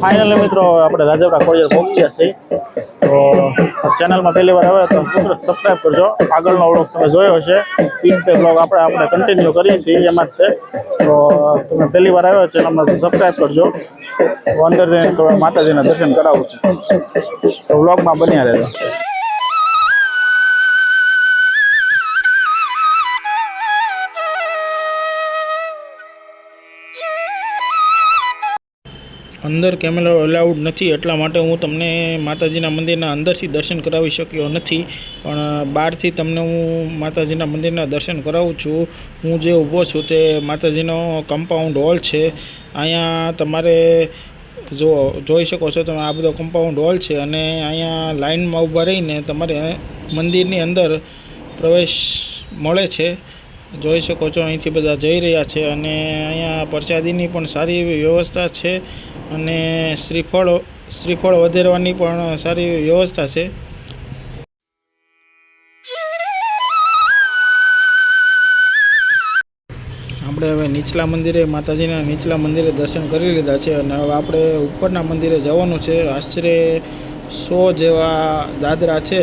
Finally મિત્રો, આપણે Rajpara courier પહોંચી છીએ. તો ચેનલમાં પહેલી વાર આવે તો મિત્રો સબસ્ક્રાઈબ કરજો. આગળનો વ્લોગ તમે જોયો હશે. પિન પે બ્લોગ આપણે આપણે કન્ટિન્યુ કરીએ છીએ, એમાં જ તે તો તમે પહેલી વાર આવ્યો ચેનલમાં સબસ્ક્રાઈબ કરજો. અંદર જઈને માતાજીના દર્શન કરાવું છું. તો વ્લોગમાં બન્યા રહેજો. અંદર કેમેરો અલાઉડ નથી, એટલા માટે હું તમને માતાજીના મંદિરના અંદરથી દર્શન કરાવી શક્યો નથી. પણ બહારથી તમને હું માતાજીના મંદિરના દર્શન કરાવું છું. હું જે ઊભો છું તે માતાજીનો કમ્પાઉન્ડ હોલ છે. અહીંયા તમારે જો, જોઈ શકો છો તમે આ બધો કમ્પાઉન્ડ હોલ છે અને અહીંયા લાઇનમાં ઊભા રહીને તમારે મંદિરની અંદર પ્રવેશ મળે છે. જોઈ શકો છો અહીંથી બધા જઈ રહ્યા છે અને અહીંયા પ્રસાદીની પણ સારી એવી વ્યવસ્થા છે. અને શ્રીફળ શ્રીફળ વધેરવાની પણ સારી વ્યવસ્થા છે. આપણે હવે નીચલા મંદિરે માતાજીના નીચલા મંદિરે દર્શન કરી લીધા છે અને હવે આપણે ઉપરના મંદિરે જવાનું છે. આશરે સો જેવા દાદરા છે.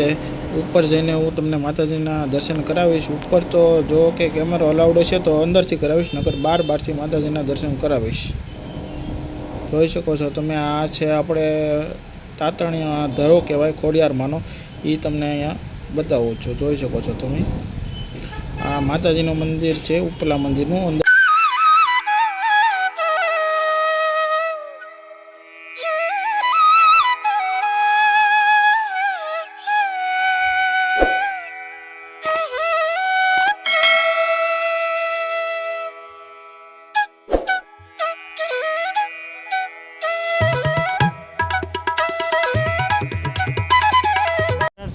ઉપર જઈને હું તમને માતાજીના દર્શન કરાવીશ. ઉપર તો જો કે કેમેરો અલાઉડ છે તો અંદરથી કરાવીશ, નકર બાર બારથી માતાજીના દર્શન કરાવીશ. જોઈ શકો છો. તમે આ છે આપણે તાતણીયા ધરો કહેવાય, ખોડિયારમાંનો. એ તમને અહીંયા બતાવું છું. જોઈ શકો છો તમે. આ માતાજીનું મંદિર છે, ઉપલા મંદિરનું અંદર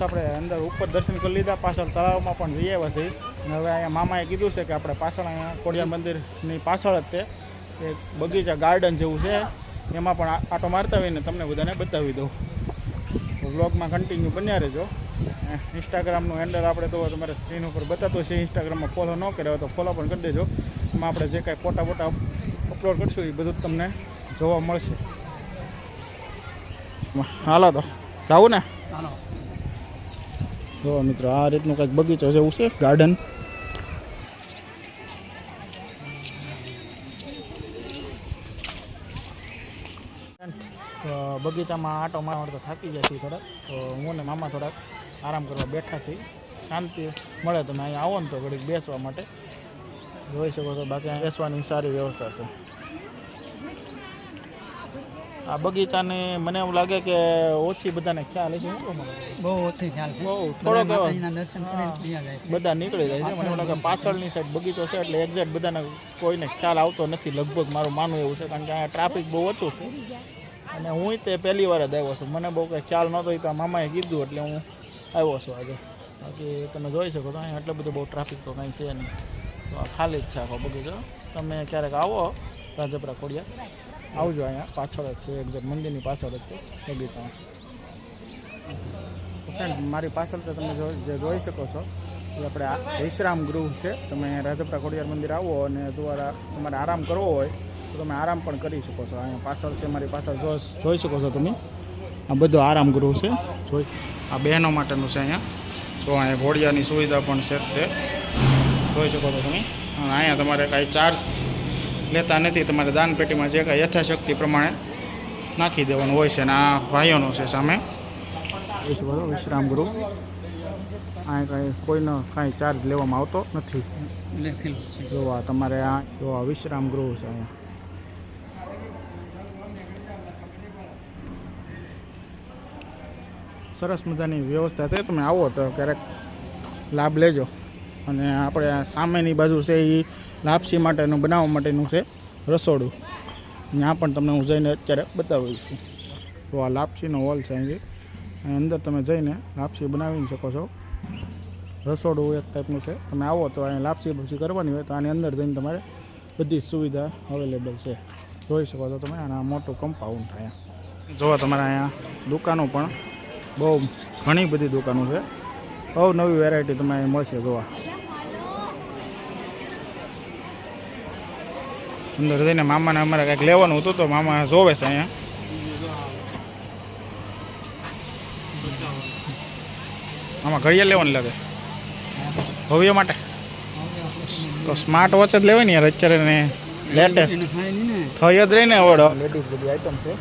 આપણે અંદર ઉપર દર્શન કરી લીધા, પાછળ તળાવમાં પણ જઈ આવ્યા છીએ અને હવે અહીંયા મામાએ કીધું છે કે આપણે પાછળ અહીંયા કોડિયાર મંદિરની પાછળ જ તે, એક બગીચા ગાર્ડન જેવું છે. એમાં પણ આટો મારતા હોઈને તમને બધાને બતાવી દઉં. વ્લોગમાં કન્ટિન્યુ બન્યા રહેજો. ઇન્સ્ટાગ્રામનું હેન્ડલ આપણે તો તમારે સ્ક્રીન ઉપર બતાતું છે. ઇન્સ્ટાગ્રામમાં ફોલો ન કર્યો તો ફોલો પણ કરી દેજો. એમાં આપણે જે કાંઈ ફોટા ફોટા અપલોડ કરશું, એ બધું તમને જોવા મળશે. હાલો તો જાવું ને? જો મિત્રો, આ રીતનું કંઈક બગીચો જેવું છે ગાર્ડન બગીચામાં આટો મારવા તો થાકી ગયા છીએ થોડાક. તો હું ને મામા થોડાક આરામ કરવા બેઠા છીએ. શાંતિ મળે તમે અહીંયા આવો ને તો ઘડીક બેસવા માટે. જોઈ શકો છો, બાકી બેસવાની સારી વ્યવસ્થા છે. આ બગીચાને મને એવું લાગે કે ઓછી બધાને ખ્યાલ છે? બહુ ઓછી ખ્યાલ છે. થોડોક બધા નીકળી જાય છે. મને એવું લાગે પાછળની સાઈડ બગીચો છે એટલે એક્ઝેક્ટ બધાને કોઈને ખ્યાલ આવતો નથી. લગભગ મારું માનવું એવું છે કારણ કે અહીંયા ટ્રાફિક બહુ ઓછું છે. અને હું તે પહેલી વાર જ આવ્યો છું. મને બહુ કંઈ ખ્યાલ નહોતો તો મામાએ કીધું એટલે હું આવ્યો છું આજે. બાકી તમે જોઈ શકો તો અહીંયા એટલો બધું બહુ ટ્રાફિક તો કાંઈ છે નહીં. તો ખાલી જ છે આખો બગીચો. તમે ક્યારેક આવો રાજપરા ખોડિયા આવજો અહીંયા, પાછળ જ છે એક્ઝેક્ટ મંદિરની પાછળ જ છે બગીચામાં ફ્રેન્ડ મારી પાછળ તો તમે જો- જે જોઈ શકો છો, એ આપણે વિશ્રામ ગૃહ છે. તમે રાજપરા ખોડિયાર મંદિર આવો અને દ્વારા તમારે આરામ કરવો હોય, તો તમે આરામ પણ કરી શકો છો. અહીંયા પાછળ છે, મારી પાછળ જો જોઈ શકો છો તમે. આ બધું આરામ ગૃહ છે. જોઈ, આ બહેનો માટેનું છે અહીંયા. તો અહીંયા ઘોડિયાની સુવિધા પણ છે તે. જોઈ શકો છો તમે. અહીંયા તમારે કાંઈ ચાર્જ લેતા નથી. તમારે દાનપેટીમાં જે કાંઈ યથાશક્તિ પ્રમાણે નાખી દેવાનું હોય છે અને આ ભાઈઓનો છે સામે. વિશ્રામ ગૃહ. આ કાંઈ કોઈનો કાંઈ ચાર્જ લેવામાં આવતો નથી. લખેલું છે જો આ તમારે આ જોવા વિશ્રામ ગૃહ છે અહીંયા. સરસ મજાની વ્યવસ્થા છે. તમે આવો તો ક્યારેક લાભ લેજો. અને આપણે સામેની બાજુ છે એ લાપસી માટેનું, બનાવવા માટેનું છે રસોડું. ત્યાં પણ તમને હું જઈને અત્યારે બતાવું છું. તો આ લાપસીનો હોલ છે અહીંથી. અને અંદર તમે જઈને લાપસી બનાવી શકો છો. રસોડું એક ટાઈપનું છે. તમે આવો તો અહીંયા લાપસી પછી કરવાની હોય તો આની અંદર જઈને તમારે બધી સુવિધા અવેલેબલ છે. જોઈ શકો છો તમે અને આ મોટું કમ્પાઉન્ડ અહીંયા. જોવા તમારે અહીંયા દુકાનો પણ બહુ ઘણી બધી દુકાનો છે. બહુ નવી વેરાયટી તમે અહીં મળશે જોવા. અંદર જઈને મામાને અમારે કંઈક લેવાનું હતું તો મામા જોવે છે અહીંયા. આમાં ઘડિયાળ લેવાની લાગે. ભવ્ય માટે. તો સ્માર્ટ વોચ જ લેવાય ને યાર અત્યારે લેટેસ્ટ થઈ જ રહી ને ઓળો. લેડીઝ બધી આઈટમ છે.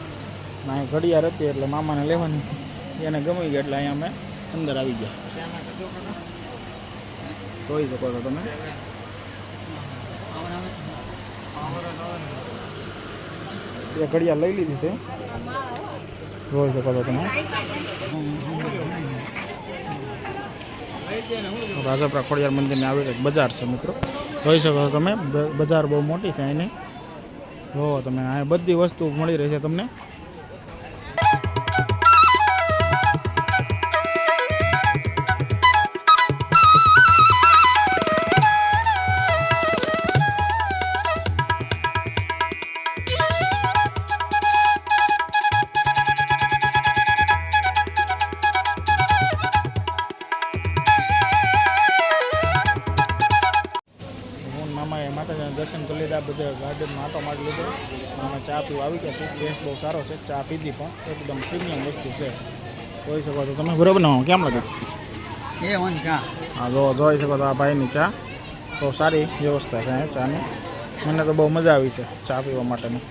અહીંયા ઘડિયાળ હતી એટલે મામાને લેવાની હતી. એને ગમી ગઈ એટલે અહીંયા અમે અંદર આવી ગયા. જોઈ શકો છો તમે. એ ઘડિયાળ લઈ લીધી છે. જોઈ શકો છો તમે. રાજાપરા ખોડિયાર મંદિરને આવે છે બજાર છે મિત્રો. જોઈ શકો તમે બજાર બહુ મોટી છે અહીંની. જો તમે આ બધી વસ્તુ મળી રહેશે તમને. દર્શન કરી લીધા બધા ગાર્ડનમાં આટો મારી લીધો. અમે ચા પીવા આવી ગયા ટેસ્ટ બહુ સારો છે ચા પીધી પણ એકદમ પ્રીમિયમ વસ્તુ છે. જોઈ શકો છો તમે બરોબર ના? કેમ લાગે એ વન ચા. હા જો જોઈ શકો તો આ ભાઈની ચા. બહુ સારી વ્યવસ્થા છે ચાની. મને તો બહુ મજા આવી છે ચા પીવા માટેની.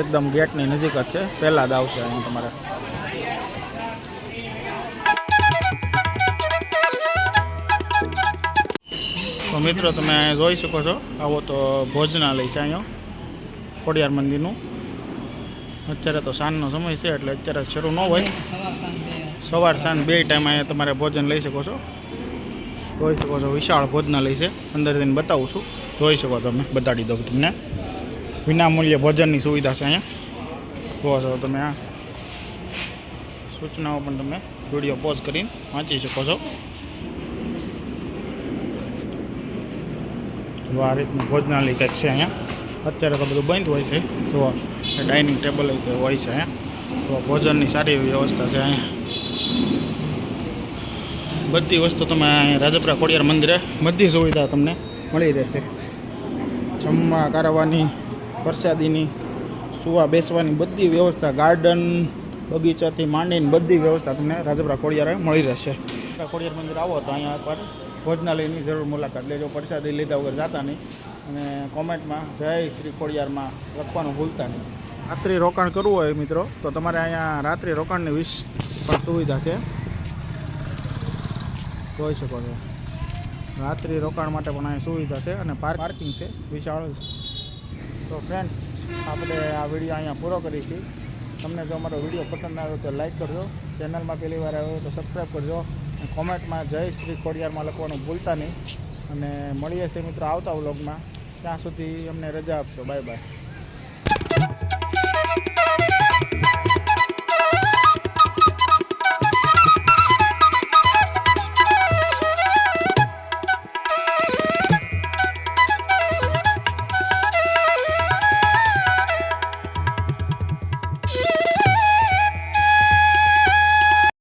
એકદમ ગેટની નજીક જ છે. પહેલાં જ આવશે અહીંયા તમારે. તો મિત્રો તમે જોઈ શકો છો. આવો તો ભોજનાલય છે અહીંયા. ખોડિયાર મંદિરનું. અત્યારે તો સાંજનો સમય છે એટલે અત્યારે શરૂ ન હોય. સવાર સાંજ. બે ટાઈમ અહીંયા તમારે ભોજન લઈ શકો છો. જોઈ શકો છો વિશાળ ભોજનાલય છે. અંદર જઈને બતાવું છું. જોઈ શકો તમે બતાડી દઉં તમને. વિનામૂલ્યે ભોજનની સુવિધા છે અહીંયા. જોવો છો તમે આ. સૂચનાઓ પણ તમે વીડિયો પોઝ કરીને વાંચી શકો છો. જો આ રીતનું ભોજનાલય કંઈક છે અહીંયા. અત્યારે તો બધું બંધ હોય છે. તો ડાઇનિંગ ટેબલ હોય છે અહીંયા. તો ભોજનની સારી એવી વ્યવસ્થા છે અહીંયા. બધી વસ્તુ તમે અહીંયા રાજપરા ખોડિયાર મંદિરે બધી સુવિધા તમને મળી રહેશે. જમવા, કારવાની, પ્રસાદીની, સુવા, બેસવાની બધી વ્યવસ્થા ગાર્ડન બગીચાથી માંડીને બધી વ્યવસ્થા તમને રાજપરા ખોડિયારે મળી રહેશે. ખોડિયાર મંદિર આવો તો અહીંયા એકવાર. ભોજનાલયની જરૂર મુલાકાત લેજો. પ્રસાદી લીધા વગર જાતા નહીં. અને કોમેન્ટમાં જય શ્રી ખોડિયારમાં લખવાનું ભૂલતા નહીં. રાત્રિ રોકાણ કરવું હોય મિત્રો, તો તમારે અહીંયા રાત્રિ રોકાણની વિશ પણ સુવિધા છે. જોઈ શકો છો. રાત્રિ રોકાણ માટે પણ અહીં સુવિધા છે અને પાર્ક પાર્કિંગ છે, વિશાળ તો ફ્રેન્ડ્સ આપણે આ વીડિયો અહીંયા પૂરો કરીશું તમને જો અમારો વીડિયો પસંદ આવ્યો તો લાઈક કરજો. ચેનલમાં પહેલી વાર આવ્યો તો સબસ્ક્રાઈબ કરજો. કોમેન્ટમાં જય શ્રી ખોડિયારમાં લખવાનું ભૂલતા નહીં. અને મળીએ છીએ મિત્રો આવતા વ્લોગમાં. ત્યાં સુધી અમને રજા આપશો. Bye bye.